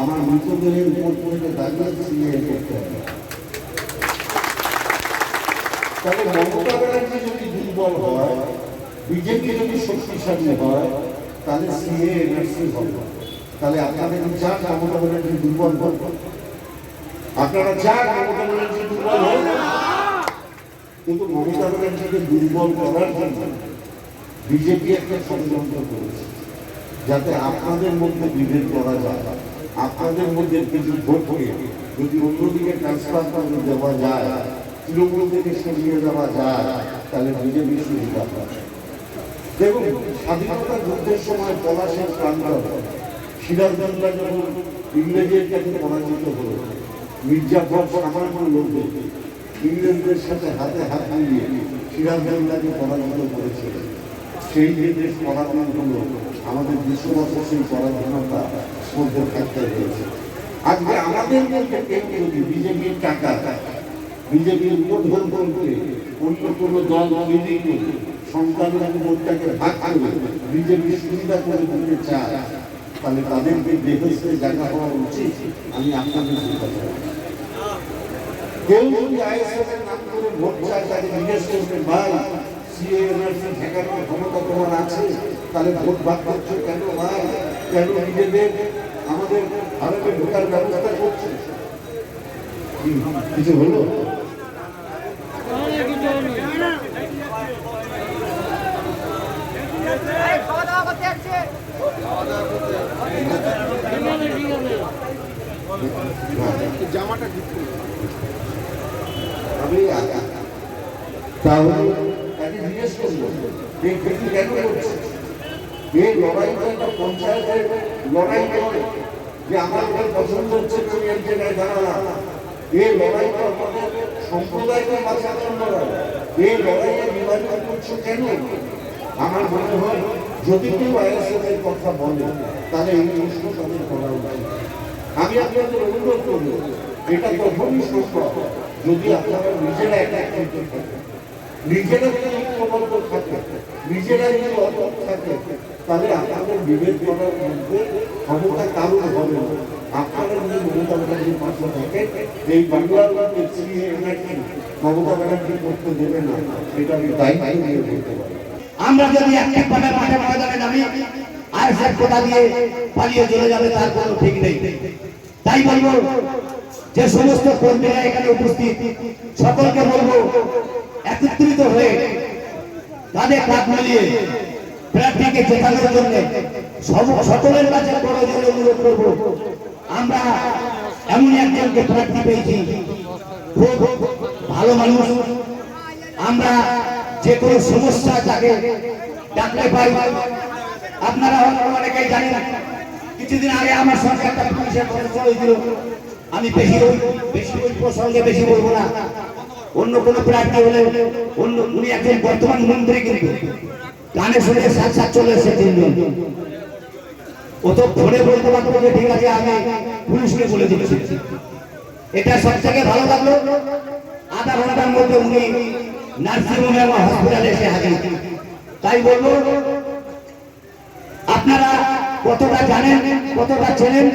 আমার মৃতদেহের উপর থেকে দাঁড়িয়ে সিএ করতে হবে। তাহলে মমতা ব্যানার্জি যদি দুর্বল হয়, বিজেপি যদি শক্তিশালী হয়, তাহলে সিএ এনআরসি হবে। তাহলে আপনাদের চান মমতা ব্যানার্জি দুর্বল হোক আপনারা চান মমতা ব্যানার্জি দুর্বল হোক কিন্তু মমতা ব্যানার্জিকে দুর্বল করার জন্য বিজেপি একটা ষড়যন্ত্র করেছে, যাতে আপনাদের মধ্যে বিভেদ করা যায় আপনাদের মধ্যে কিছু ভোটকে যদি অন্যদিকে ট্রান্সফার দেওয়া যায়, তৃণমূল থেকে সরিয়ে দেওয়া যায়, তাহলে বিজেপি সুবিধা দেখুন, স্বাধীনতা যুদ্ধের সময় পলাশের প্রান্ত সিরাজগঞ্জা যখন ইংরেজের কাছে পরাজিত হলো মির্জাফর সামান্য লোকদের ইংরেজদের সাথে হাতে হাত মিলিয়ে সিরাজগঞ্জাকে পরাজিত করেছিল সেই নির্দেশ পরাধীন হলো আমাদের বিশ্ব সেই পরাধীনতা মধ্যে থাকতে হয়েছে। আজকে আমাদের মধ্যে কেউ যদি বিজেপির টাকা। বিজেপির উদ্বোধন করতে অন্য কোনো দল তৈরি করে সংখ্যালঘু ভোটটাকে ভাগ করে বিজেপির সুবিধা করে দিতে চায়। তাহলে তাদেরকে বেহেস্তে জায়গা হওয়া উচিত, আমি আপনাদের সুবিধা চাই কেউ যদি আইএসএফ এর নাম করে ভোট চায় তাকে জিজ্ঞেস করবে ভাই সিএ এনআরসি ঠেকানোর ক্ষমতা তোমার আছে? তাহলে ভোট ভাগ করছ কেন? ভাই, কেন নিজেদের আমাদের ভারতে ঢোকার ব্যবস্থা করছে? কিছু হলো খাওয়া দাওয়া করতে যাচ্ছে আমি আ- তাহলে তাকে জিজ্ঞেস করব এই ব্যক্তি কেন করছে? লড়াইটা একটা পঞ্চায়েতের লড়াই নয় যে আমার পছন্দ হচ্ছে তুমি এক জায়গায় এই লড়াইটা আমাদের সম্প্রদায়কে করছ কেন? আমার মনে হয় যদি কেউ আইএসএফ এর কথা বলে, তাহলে এই প্রশ্ন তাদের করা উচিত। আমি আপনাদের অনুরোধ করব, এটা তখনই সম্ভব। যদি আপনারা নিজেরা থাকেন নিজেরা ঐক্যবদ্ধ থাকে, নিজেরা যদি অটক থাকে, তাহলে আপনাদের বিভেদ করার মধ্যে ক্ষমতা কারণ হবে না। আপনারা যদি মমতা ব্যানার্জির পাশে থাকেন, এই বাংলার মধ্যে এনআরসি মমতা ব্যানার্জি করতে দেবে না এটা আমি নিয়ে বলতে পারি। আমরা যদি মাঠে ময়দানে নামি, আইএসএফ কোটা দিয়ে পালিয়ে চলে যাবে, তার কোনো ঠিক নেই। তাই বলব, যে সমস্ত কর্মীরা এখানে উপস্থিত, সকলকে বলব, একত্রিত হয়ে তাদের কাজ মিলিয়ে প্রার্থীকে জেতানোর জন্য সকলের কাছে বড় জোরে অনুরোধ করব। আমরা এমন একজনকে প্রার্থী পেয়েছি। খুব ভালো মানুষ। আমরা যে কোনো সমস্যা যাকে ডাকলে পাই আপনারা হয়তো অনেকেই জানেন, কিছুদিন আগে আমার সঙ্গে একটা পুলিশের খবর হয়েছিল আমি বেশি বেশি ওই প্রসঙ্গে বেশি বলব না। অন্য কোনো প্রার্থী হলে অন্য উনি একজন বর্তমান মন্ত্রী কিন্তু। গানে শুনে সাত সাত চলে এসেছে তিনজন ও তো ফোনে বলতে পারতো যে ঠিক আছে, আমি পুলিশকে বলে দিচ্ছি। এটা সব থেকে ভালো লাগল। আধা ঘণ্টার মধ্যে উনি নার্সিংহোমে আমার হসপিটালে এসে হাজির। তাই বলব, আপনারা কতটা জানেন, কতটা চেনেন,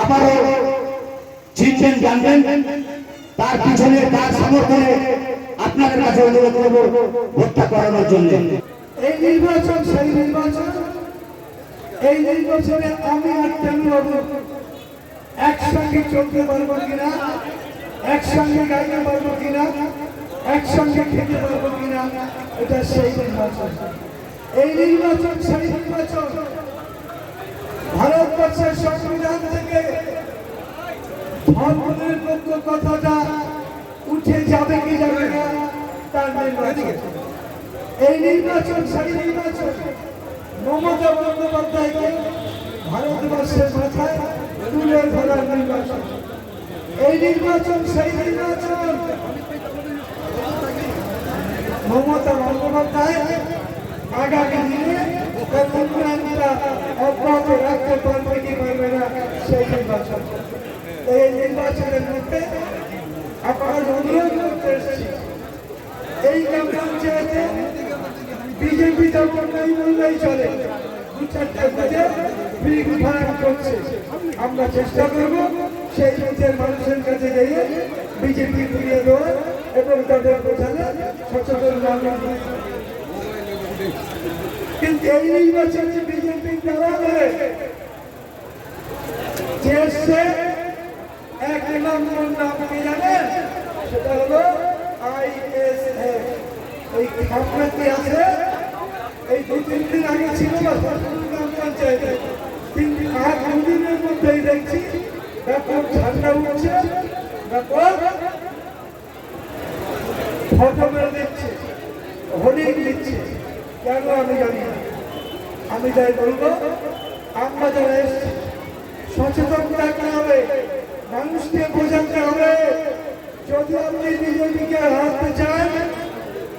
আবারও চিনবেন, জানবেন। তার পিছনে, তার সমর্থনে আপনাদের কাছে অনুরোধ করব ভোটটা করানোর জন্য। এই নির্বাচন, সেই নির্বাচন, এই নির্বাচনে আমি আর বাবু একসঙ্গে চলতে পারব কিনা, একসঙ্গে গাইতে পারব কিনা, একসঙ্গে খেতে পারব কিনা, এটা সেই নির্বাচন। এই নির্বাচন, সেই নির্বাচন। ভারতবর্ষের সংবিধান থেকে ধর্মের পক্ষ কথাটা উঠে যাবে কি যাবে না তার নির্বাচন। এই নির্বাচন সেই নির্বাচন মমতা বন্দ্যোপাধ্যায়কে ভারত মাসের মাথায় তুলে ধরার নির্বাচন। এই নির্বাচন সেই নির্বাচন। মমতা বন্দ্যোপাধ্যায় আগামী দিনে অব্যাহত রাখতে পারবে। এই নির্বাচনের মধ্যে আপনার অনুরোধ করতে এসেছি। এই গ্রাম পঞ্চায়েতে বিজেপি যখন নেই বললেই চলে। দু চারটে বুঝে বিগ ফারাক করছে। আমরা চেষ্টা করব সেই বুঝের মানুষের কাছে গিয়ে বিজেপি ফিরিয়ে দেওয়া এবং তাদের বোঝানো সচেতন মানুষ কিন্তু এই নির্বাচনে বিজেপি তারা করে যে নাম কি জানেন? সেটা হলো আইএসএফ এই আছে। এই দু তিন দিন আগে ছিল তিন আর দুদিনের মধ্যেই দেখছি, ব্যাপক ঝান্ডা উঠছে, ব্যাপক ফটো মেরে দিচ্ছে, হোর্ডিং দিচ্ছে। কেন আমি জানি না। আমি তাই বলব, আমরা যারা সচেতন থাকতে হবে। মানুষকে যদি আপনি বিজেপিকে হারাতে চান,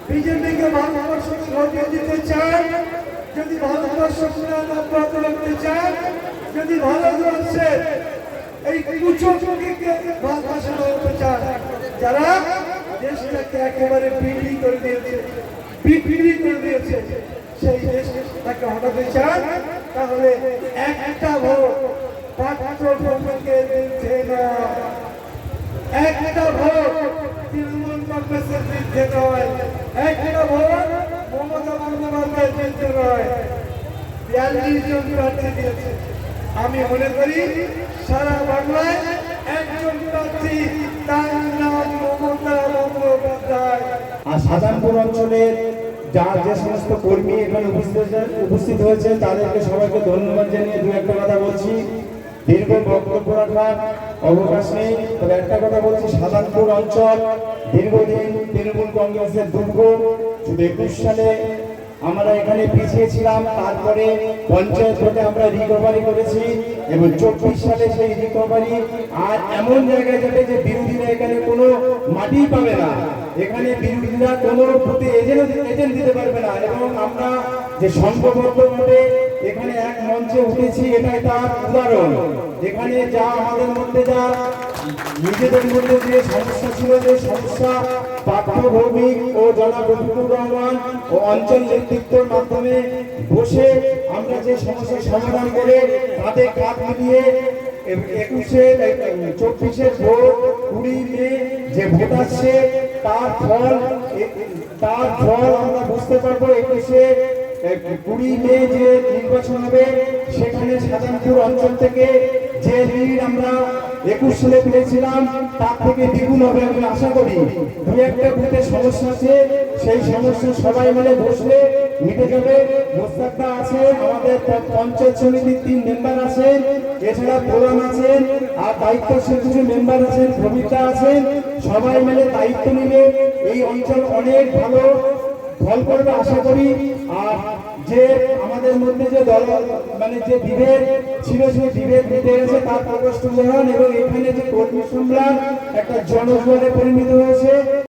বিজেপিকে ভারতবর্ষ সরিয়ে দিতে চান, যদি ভারতবর্ষ পুনরায় অব্যাহত রাখতে চান, যদি ভারতবর্ষের এই কুচকে ভারতবর্ষে রাখতে চান, যারা দেশটাকে একেবারে বিক্রি করে দিয়েছে, বিক্রি করে দিয়েছে, সেই দেশটাকে হটাতে চান, তাহলে একটা ভোট ভোটকে দিচ্ছে না। একটা ভোট তৃণমূল কংগ্রেসের বিরুদ্ধে নয়। একটা ভোট মমতা বন্দ্যোপাধ্যায়ের বিরুদ্ধে নয়। বিয়াল্লিশ জন প্রার্থী দিয়েছে। আমি মনে করি সারা বাংলায় একজন প্রার্থী তার নাম মমতা বন্দ্যোপাধ্যায়। আর সাধারণপুর অঞ্চলের যা যে সমস্ত কর্মী এখানে উপস্থিত উপস্থিত হয়েছে, তাদেরকে সবাইকে ধন্যবাদ জানিয়ে দু একটা কথা বলছি। দীর্ঘ বক্তব্য রাখার অবকাশ নেই। তবে একটা কথা বলছি সাধারণপুর অঞ্চল দীর্ঘদিন তৃণমূল কংগ্রেসের দুর্গ। শুধু একুশ সালে আমরা এখানে পিছিয়ে ছিলাম তারপরে পঞ্চায়েত ভোটে আমরা রিকভারি করেছি এবং চব্বিশ সালে সেই রিকভারি আর এমন জায়গায় যাবে যে বিরোধীরা এখানে কোনো মাটি পাবে না। এখানে বিরোধীরা কোনো প্রতি এজেন্ট এজেন্ট দিতে পারবে না। এবং আমরা যে সংঘবদ্ধভাবে এখানে এক মঞ্চে উঠেছি, এটাই তার উদাহরণ। এখানে যা আমাদের মধ্যে যা নিজেদের মধ্যে যে সমস্যা ছিল, যে সমস্যা পাঠ্য ভৌমিক ও জনাব রহমান ও অঞ্চল নেতৃত্বের মাধ্যমে বসে আমরা যে সমস্যার সমাধান করে তাতে কাঁধ মিলিয়ে একুশে চব্বিশের ভোট কুড়ি মে যে ভোট আসছে তার ফল তার ফল আমরা বুঝতে পারব একুশে কুড়ি মে যে নির্বাচন হবে, সেখানে সাজানপুর অঞ্চল থেকে যে লিড আমরা একুশ সালে পেয়েছিলাম, তার থেকে দ্বিগুণ হবে আমি আশা করি। দু একটা বুথের সমস্যা আছে, সেই সমস্যা সবাই মিলে বসলে মিটে যাবে। মোস্তাকদা আছে আমাদের পঞ্চায়েত সমিতির তিন মেম্বার আছেন, এছাড়া প্রধান আছেন, আর দায়িত্বশীল কিছু মেম্বার আছেন প্রবীরদা আছেন, সবাই মিলে দায়িত্ব নিলে এই অঞ্চল অনেক ভালো ফল করবে আশা করি। আর যে আমাদের মধ্যে যে দল মানে যে বিভেদ ছিল, সেই বিভেদ মিটে গেছে, তার প্রকষ্ট এবং এখানে যে কর্মী সম্রাট একটা জনজোয়ারে পরিণত হয়েছে।